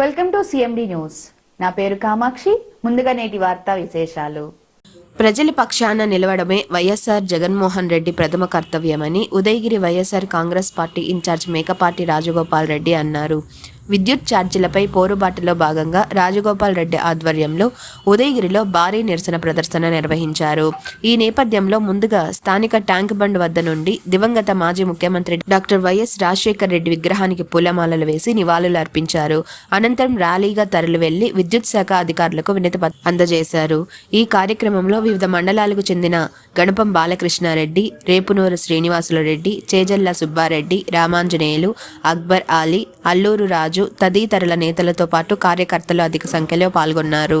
Welcome to CMD news నా పేరు కామాక్షి. ముందుగా నేటి వార్తా విశేషాలు. ప్రజల పక్షాన నిలవడమే వైఎస్ఆర్ జగన్మోహన్ రెడ్డి ప్రథమ కర్తవ్యమని Udayagiri YSR Congress party incharge Mekapati Rajagopal Reddy అన్నారు. విద్యుత్ ఛార్జీలపై పోరుబాటులో భాగంగా రాజగోపాల్ రెడ్డి ఆధ్వర్యంలో ఉదయగిరిలో భారీ నిరసన ప్రదర్శన నిర్వహించారు. ఈ నేపథ్యంలో ముందుగా స్థానిక ట్యాంక్ బండ్ వద్ద నుండి దివంగత మాజీ ముఖ్యమంత్రి డాక్టర్ వైఎస్ రాజశేఖర్ రెడ్డి విగ్రహానికి పూలమాలలు వేసి నివాళులు అర్పించారు. అనంతరం ర్యాలీగా తరలి వెళ్ళి విద్యుత్ శాఖ అధికారులకు వినతి అందజేశారు. ఈ కార్యక్రమంలో వివిధ మండలాలకు చెందిన గణపం బాలకృష్ణారెడ్డి రేపునూరు శ్రీనివాసుల రెడ్డి చేజల్ల సుబ్బారెడ్డి రామాంజనేయులు అక్బర్ ఆలీ అల్లూరు రాజు తదితరుల నేతలతో పాటు కార్యకర్తలు అధిక సంఖ్యలో పాల్గొన్నారు.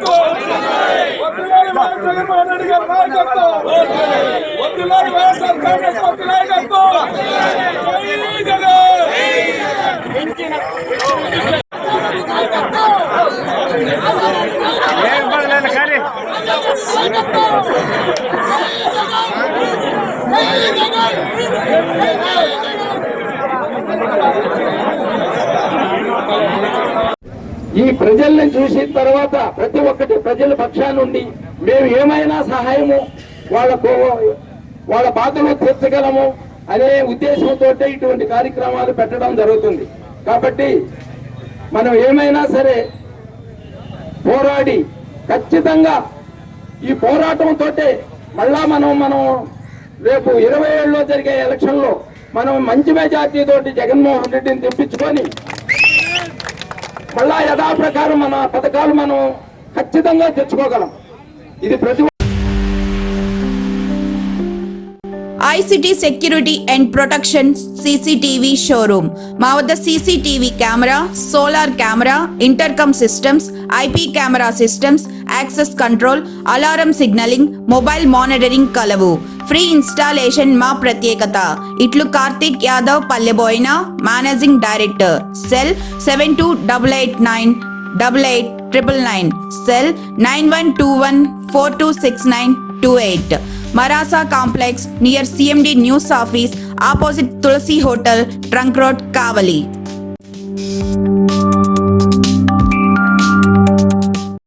జగన్మోహన్ రెడ్డి గారి నాయకత్వం వడ్డీలాలి వైఎస్ఆర్ కాంగ్రెస్ పార్టీ నాయకత్వం జై జగన్ ఈ ప్రజల్ని చూసిన తర్వాత ప్రతి ఒక్కటి ప్రజల పక్షానుండి మేము ఏమైనా సహాయము వాళ్ళకు వాళ్ళ బాధలు తీర్చగలము అనే ఉద్దేశంతో ఇటువంటి కార్యక్రమాలు పెట్టడం జరుగుతుంది. కాబట్టి మనం ఏమైనా సరే పోరాడి ఖచ్చితంగా ఈ పోరాటంతో మళ్ళా మనం మనం రేపు ఇరవై ఏళ్ళలో జరిగే ఎలక్షన్లో మనం మంచి మెజార్టీ జగన్మోహన్ రెడ్డిని తెప్పించుకొని మళ్ళా యథాప్రకారం మన పథకాలు మనం ఖచ్చితంగా తెచ్చుకోగలం. ఇది ప్రతి ICT security and protection CCTV showroom. మా వద్ద CCTV camera solar camera intercom systems IP camera systems access control alarm signalling mobile monitoring కలవు. ఫ్రీ ఇన్స్టాలేషన్ మా ప్రత్యేకత. ఇట్లు Karthik Yadav Palleboina managing director. Cell seven two double eight nine double eight triple nine. Cell nine one two one four two six nine two eight. మరాసా complex near CMD news office opposite Tulsi Hotel, Trunk Road, Kavali.